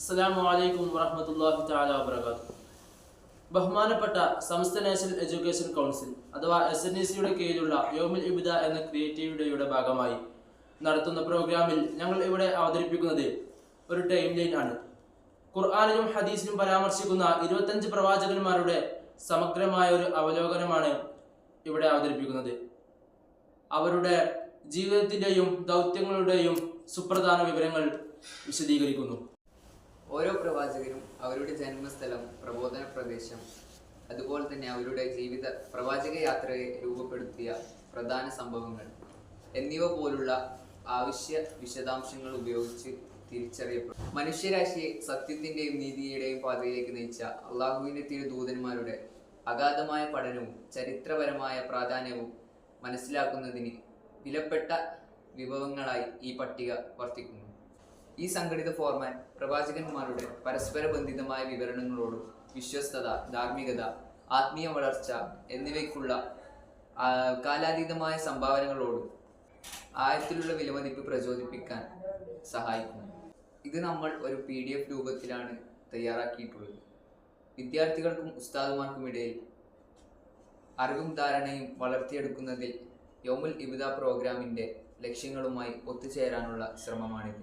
അസ്സലാമു അലൈക്കും വറഹ്മത്തുള്ളാഹി തആല വബറകാതുഹു. ബഹുമാനപ്പെട്ട സംസ്ഥ നാഷണൽ എഡ്യൂക്കേഷൻ കൗൺസിൽ അഥവാ എസ് എൻ ഇ സിയുടെ കീഴിലുള്ള യോമുൽ ഇബിദ എന്ന ക്രിയേറ്റീവ് ഡേയുടെ ഭാഗമായി നടത്തുന്ന പ്രോഗ്രാമിൽ ഞങ്ങൾ ഇവിടെ അവതരിപ്പിക്കുന്നത് ഒരു ടൈം ലൈൻ ആണ്. ഖുർആാനിലും ഹദീസിലും പരാമർശിക്കുന്ന ഇരുപത്തഞ്ച് പ്രവാചകന്മാരുടെ സമഗ്രമായ ഒരു അവലോകനമാണ് ഇവിടെ അവതരിപ്പിക്കുന്നത്. അവരുടെ ജീവിതത്തിന്റെയും ദൗത്യങ്ങളുടെയും സുപ്രധാന വിവരങ്ങൾ വിശദീകരിക്കുന്നു. ഓരോ പ്രവാചകരും അവരുടെ ജന്മസ്ഥലം പ്രബോധന പ്രദേശം അതുപോലെ തന്നെ അവരുടെ ജീവിത പ്രവാചക യാത്രയെ രൂപപ്പെടുത്തിയ പ്രധാന സംഭവങ്ങൾ എന്നിവ പോലുള്ള ആവശ്യ വിശദാംശങ്ങൾ ഉപയോഗിച്ച് തിരിച്ചറിയപ്പെടും. മനുഷ്യരാശിയെ സത്യത്തിന്റെയും നീതിയുടെയും പാതയിലേക്ക് നയിച്ച അള്ളാഹുവിന്റെ തിരുദൂതന്മാരുടെ അഗാധമായ പഠനവും ചരിത്രപരമായ പ്രാധാന്യവും മനസ്സിലാക്കുന്നതിന് വിലപ്പെട്ട വിഭവങ്ങളായി ഈ പട്ടിക വർത്തിക്കുന്നു. ഈ സംഘടിത ഫോർമാറ്റ് പ്രവാചകന്മാരുടെ പരസ്പര ബന്ധിതമായ വിവരണങ്ങളോടും വിശ്വസ്തത ധാർമ്മികത ആത്മീയ വളർച്ച എന്നിവയ്ക്കുള്ള കാലാതീതമായ സംഭാവനകളോടും ആയത്തിലുള്ള വിലമതിപ്പ് പ്രചോദിപ്പിക്കാൻ സഹായിക്കുന്നു. ഇത് നമ്മൾ ഒരു പി ഡി എഫ് രൂപത്തിലാണ് തയ്യാറാക്കിയിട്ടുള്ളത്. വിദ്യാർത്ഥികൾക്കും ഉസ്താദുമാർക്കും ഇടയിൽ അറിവും ധാരണയും വളർത്തിയെടുക്കുന്നതിൽ യോമുൽ ഇബിദ പ്രോഗ്രാമിന്റെ ലക്ഷ്യങ്ങളുമായി ഒത്തുചേരാനുള്ള ശ്രമമാണിത്.